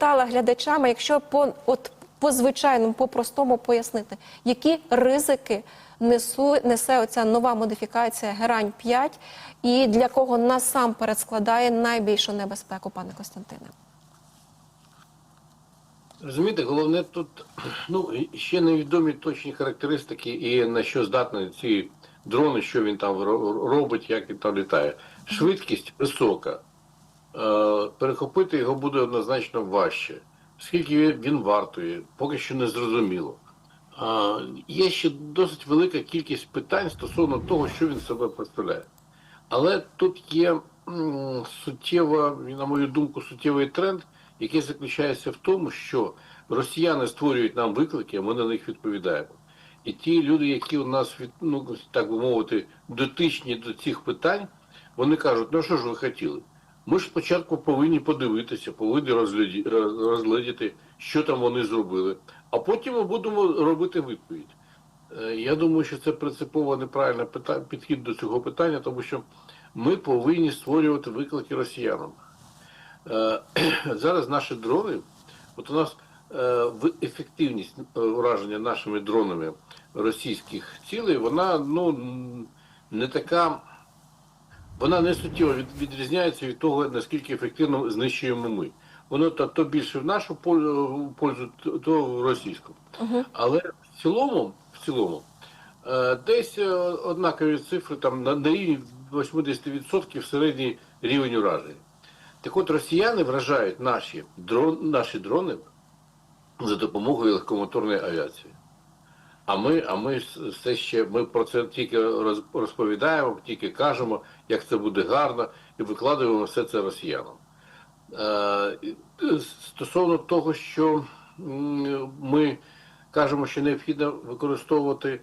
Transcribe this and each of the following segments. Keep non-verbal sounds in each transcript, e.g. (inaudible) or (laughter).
запитала глядачами, якщо по от по звичайному, по простому пояснити, які ризики несу несе оця нова модифікація Герань 5 і для кого насамперед складає найбільшу небезпеку, пане Костянтине? Розумієте, головне тут ну, ще невідомі точні характеристики і на що здатні ці дрони, що він там робить, як він там літає. Швидкість висока. Е, перехопити його буде однозначно важче. Скільки він- вартує, поки що не зрозуміло. Е, є ще досить велика кількість питань стосовно того, що він себе представляє. Але тут є суттєва, на мою думку, суттєвий тренд, який заключається в тому, що росіяни створюють нам виклики, а ми на них відповідаємо. І ті люди, які у нас від, ну так би мовити, дотичні до цих питань, вони кажуть, ну що ж ви хотіли? Ми ж спочатку повинні подивитися, повинні розглядіти, що там вони зробили, а потім ми будемо робити відповідь. Е, Я думаю, що це принципово неправильний підхід до цього питання, тому що ми повинні створювати виклики росіянам. Е, (clears throat) Зараз наші дрони, от у нас е, ефективність е, ураження нашими дронами російських цілей, вона ну не така, вона не суттєво від- відрізняється від того, наскільки ефективно знищуємо ми. Воно то, то більше в нашу пол- пользу, то- в російську. Але в цілому, в цілому, е, десь е, однакові цифри там на, на рівні 80% середній рівень уражень. Так от росіяни вражають наші, дрон, наші дрони за допомогою легкомоторної авіації. А ми, а ми все ще ми про це тільки роз- розповідаємо, тільки кажемо, як це буде гарно, і викладаємо все це росіянам. Е, е, Стосовно того, що ми кажемо, що необхідно використовувати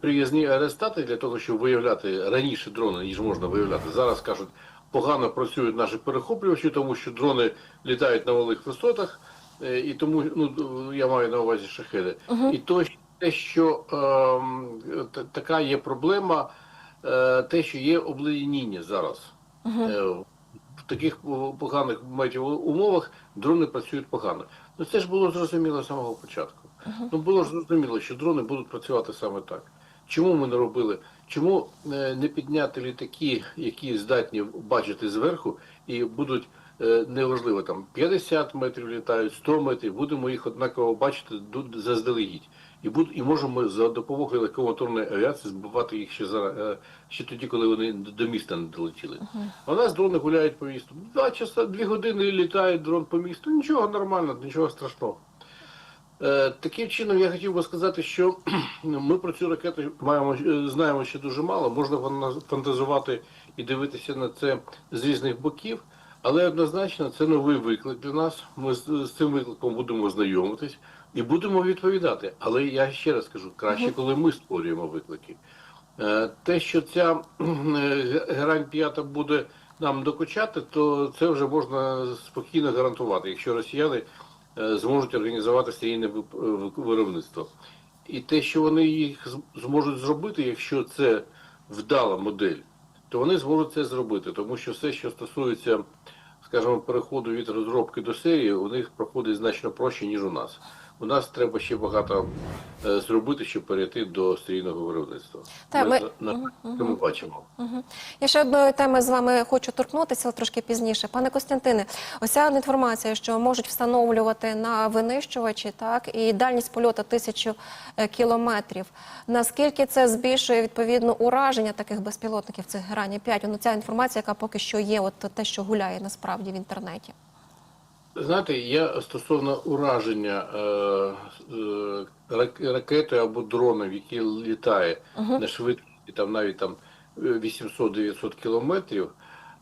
приязні аеростати для того, щоб виявляти раніше дрони, ніж можна виявляти. Зараз кажуть, погано працюють наші перехоплювачі, тому що дрони літають на малих висотах, е, і тому ну я маю на увазі шахеди. І то те, що та- така є проблема, е, те, що є обледеніння зараз. Е, в таких поганих умовах дрони працюють погано. Ну це ж було зрозуміло з самого початку. Ну було ж зрозуміло, що дрони будуть працювати саме так. Чому ми не робили? Чому е, не підняти літаки, які здатні бачити зверху, і будуть е, неважливо там 50 метрів літають, 100 метрів, будемо їх однаково бачити заздалегідь. І буд, і можемо за допомогою легкомоторної авіації збивати їх ще зараз, е, ще тоді, коли вони до міста не долетіли. А у нас дрони гуляють по місту. Два часа, дві години літає дрон по місту. Нічого нормально, нічого страшного. Е, Таким чином, я хотів би сказати, що (clears throat) ми про цю ракету маємо е, знаємо ще дуже мало. Можна фантазувати і дивитися на це з різних боків, але однозначно це новий виклик для нас. Ми з, з цим викликом будемо знайомитись і будемо відповідати. Але я ще раз кажу, краще, коли ми створюємо виклики. Е, Те, що ця е, герань п'ята буде нам докучати, то це вже можна спокійно гарантувати, якщо росіяни е, зможуть організувати серійне виробництво. І те, що вони їх зможуть зробити, якщо це вдала модель, то вони зможуть це зробити, тому що все, що стосується, скажімо, переходу від розробки до серії, у них проходить значно проще, ніж у нас. У нас треба ще багато е, зробити, щоб перейти до серійного виробництва. Та, ми, ми- на, це ми бачимо. Мгм. Я ще одної теми з вами хочу торкнутися але трошки пізніше. Пане Костянтине, оця інформація, що можуть встановлювати на винищувачі, так і дальність польоту тисячу е, кілометрів. Наскільки це збільшує відповідно ураження таких безпілотників цих грані 5? Ну, ця інформація, яка поки що є, от те, що гуляє насправді в інтернеті. Знаєте, я стосовно ураження е, е, рак- ракети або дроном, який літає на швидкості там навіть там е, 800-900 кілометрів.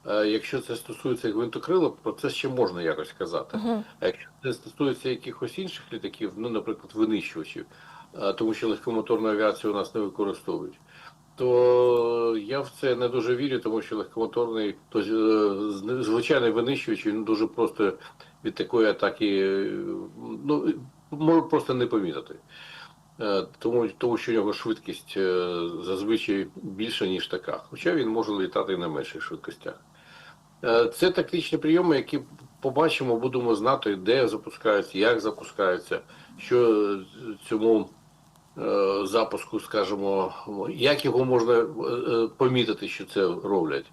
е, Якщо це стосується гвинтокрилок, про це ще можна якось казати. А якщо це стосується якихось інших літаків, ну, наприклад, винищувачів, е, тому що легкомоторну авіацію у нас не використовують, то я в це не дуже вірю, тому що легкомоторний, то е, звичайний винищувач він дуже просто від такої атаки е, ну, може просто не помітити. Е, Тому, тому що у нього швидкість зазвичай більша, ніж така. Хоча він може літати на менших швидкостях. Це тактичні прийоми, які побачимо, будемо знати, де запускаються, як запускаються, що цьому запуску, скажімо, як його можна е, е, помітити, що це роблять.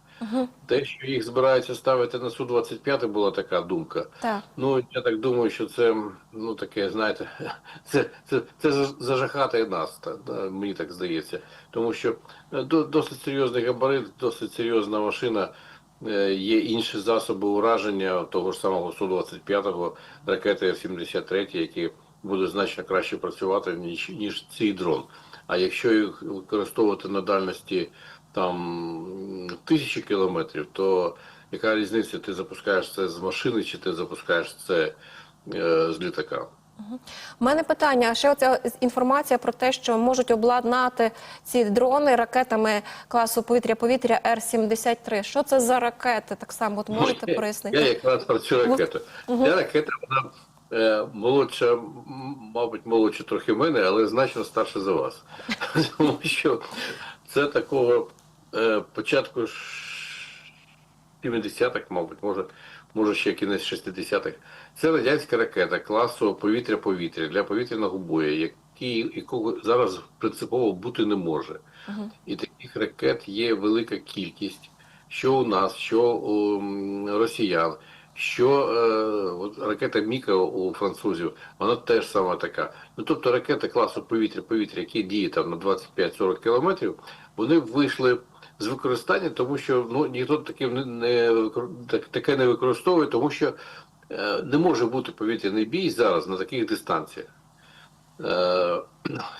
Те, що їх збираються ставити на Су-25, була така думка. Так. Ну, я так думаю, що це, ну, таке, знаєте, (laughs) це, це, це за- зажахати нас, та, да, мені так здається. Тому що е, до- досить серйозний габарит, досить серйозна машина, е, є інші засоби ураження того ж самого Су-25, ракети F-73, які будуть значно краще працювати, ніж, ніж цей дрон. А якщо їх використовувати на дальності там тисячі кілометрів, то яка різниця, ти запускаєш це з машини, чи ти запускаєш це е, з літака? У мене питання, а ще оця інформація про те, що можуть обладнати ці дрони ракетами класу повітря-повітря Р-73. Що це за ракети? Так само от можете Ну, Я якраз про цю ракету. Ця ракета, вона молодша, мабуть, молодша трохи мене, але значно старша за вас. (laughs) Тому що це такого е, початку ш- 70-х, мабуть, може, може ще кінець 60-х. Це радянська ракета класу повітря-повітря для повітряного бою, якого зараз принципово бути не може. І таких ракет є велика кількість, що у нас, що у росіян, що е, от ракета Міка у французів, вона теж сама така. Ну тобто ракети класу повітря-повітря, які діють там на 25-40 кілометрів, вони вийшли з використання, тому що ну ніхто таким не, не так, таке не використовує, тому що е, не може бути повітряний бій зараз на таких дистанціях. Е,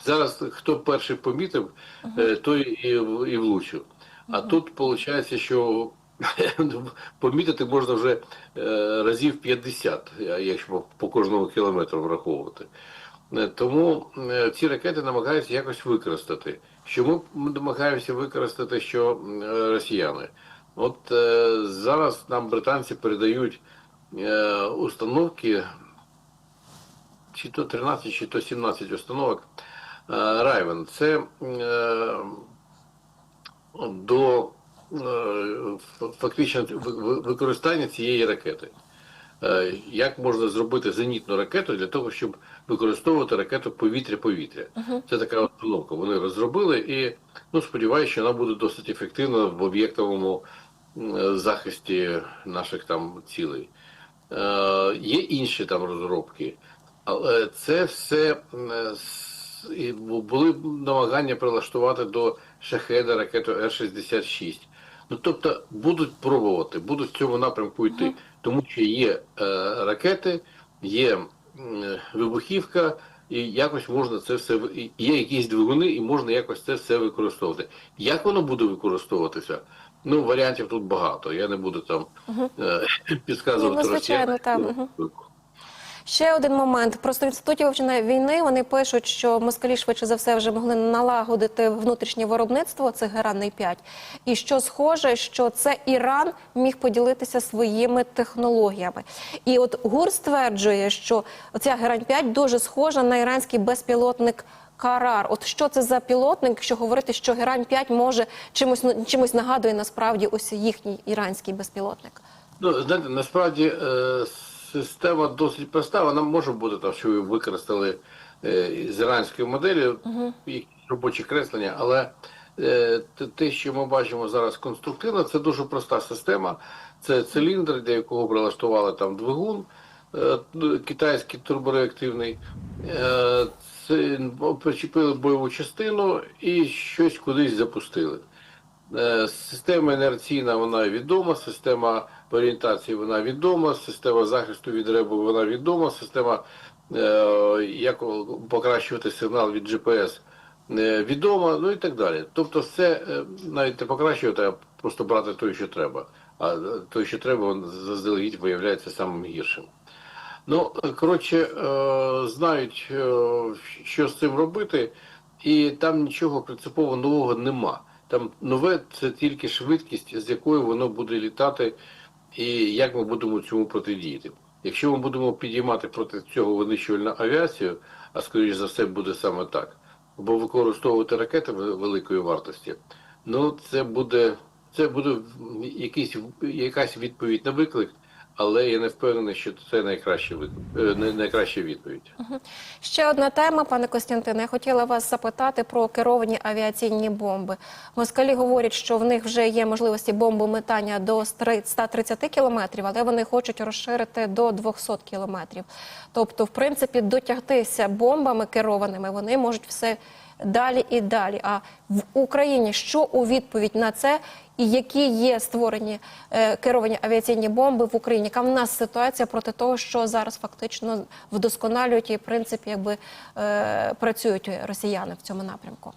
зараз хто перший помітив, е, той і, і влучив. А тут виходить, що помітити можна вже е, разів 50, якщо по- кожному кілометру враховувати. Е, Тому е, ці ракети намагаються якось використати. Що ми намагаємося використати, що росіяни. От зараз нам британці передають установки, чи то 13, чи то 17 установок. Райвен. Це до фактично ви- ви- використання цієї ракети. Е, Як можна зробити зенітну ракету для того, щоб використовувати ракету повітря-повітря? Це така установка. Вони розробили і ну, сподіваюся, що вона буде досить ефективна в об'єктовому захисті наших там цілей. Е, Є інші там розробки, але це все і бу- були намагання прилаштувати до шахеда ракету Р-66. Ну тобто будуть пробувати, будуть в цьому напрямку йти, тому що є е, ракети, є м, вибухівка, і якось можна це все є якісь двигуни, і можна якось це все використовувати. Як воно буде використовуватися? Ну, варіантів тут багато. Я не буду там е, (laughs) підказувати Ну, звичайно, росіянам. Ще один момент. Просто в інституті вивчення війни вони пишуть, що москалі швидше за все вже могли налагодити внутрішнє виробництво цих геранний 5 І що схоже, що це Іран міг поділитися своїми технологіями. І от ГУР стверджує, що ця герань 5 дуже схожа на іранський безпілотник. Карар, от що це за пілотник, якщо говорити, що Герань 5 може чимось чимось нагадує насправді ось їхній іранський безпілотник. Ну, знаєте, насправді е, система досить проста. Вона може бути там, що ви використали е, з іранської моделі якісь робочі креслення, але е, те- що ми бачимо зараз конструктивно, це дуже проста система. Це циліндр, для якого прилаштували там двигун е, китайський турбореактивний. Е, це причепили бойову частину і щось кудись запустили. Е, Система інерційна вона відома, система орієнтації вона відома, система захисту від ребу вона відома, система е, як покращувати сигнал від GPS е, відома, ну і так далі. Тобто все навіть не покращувати, а просто брати той, що треба. А той, що треба, заздалегідь виявляється самим гіршим. Ну, коротше, знають, що з цим робити, і там нічого принципово нового нема. Там нове це тільки швидкість, з якою воно буде літати, і як ми будемо цьому протидіяти. Якщо ми будемо підіймати проти цього винищувальну авіацію, а скоріш за все буде саме так, або використовувати ракети великої вартості, ну це буде, це буде якийсь, якась відповідь на виклик, але я не впевнений, що це найкраща е, найкраща відповідь. Ще одна тема, пане Костянтине. Я хотіла вас запитати про керовані авіаційні бомби. Москалі говорять, що в них вже є можливості бомбометання до 130 кілометрів, але вони хочуть розширити до 200 кілометрів. Тобто, в принципі, дотягтися бомбами керованими вони можуть все далі і далі. А в Україні що у відповідь на це? І які є створені е, керовані авіаційні бомби в Україні? Яка в нас ситуація проти того, що зараз фактично вдосконалюють і в принципі якби е, працюють росіяни в цьому напрямку?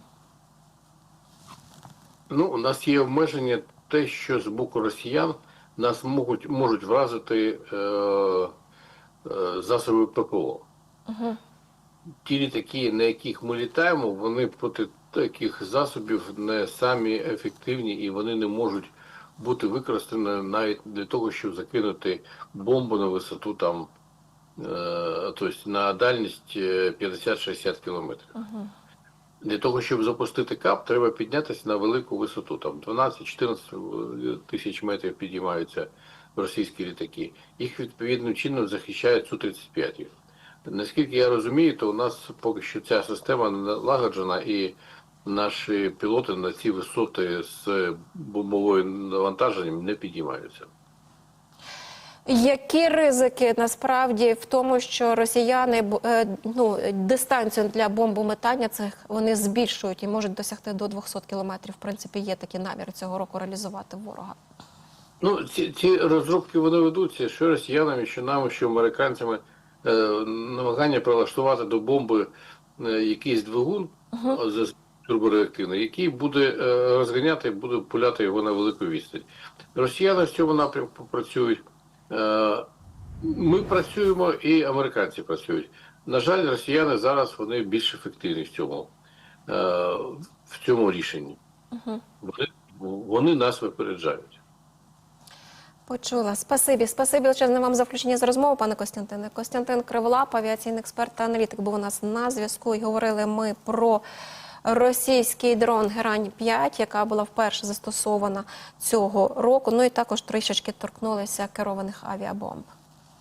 Ну, у нас є обмеження те, що з боку росіян нас можуть, можуть вразити е, е, засоби ППО. Ті літаки, на яких ми літаємо, вони проти таких засобів не самі ефективні і вони не можуть бути використані навіть для того, щоб закинути бомбу на висоту там, е, тобто на дальність е, 50-60 кілометрів. Для того, щоб запустити кап, треба піднятися на велику висоту. Там 12-14 тисяч метрів підіймаються російські літаки. Їх відповідним чином захищають Су-35. Наскільки я розумію, то у нас поки що ця система не налагоджена і наші пілоти на ці висоти з бомбовим навантаженням не підіймаються. Які ризики насправді в тому, що росіяни е, ну, дистанцію для бомбометання цих вони збільшують і можуть досягти до 200 кілометрів? В принципі, є такі наміри цього року реалізувати ворога. Ну, ці, ці розробки вони ведуться, що росіянами, що нами, що американцями намагання прилаштувати до бомби е, якийсь двигун uh турбореактивний, який буде е, розганяти, буде пуляти його на велику відстань. Росіяни в цьому напрямку працюють. Е, ми працюємо і американці працюють. На жаль, росіяни зараз вони більш ефективні в цьому, е, в цьому рішенні. Вони, вони нас випереджають. Почула. Спасибі. Спасибі величезне вам за включення з розмови, пане Костянтине. Костянтин Криволап, авіаційний експерт та аналітик, був у нас на зв'язку. І говорили ми про російський дрон Герань-5, яка була вперше застосована цього року. Ну і також трішечки торкнулися керованих авіабомб.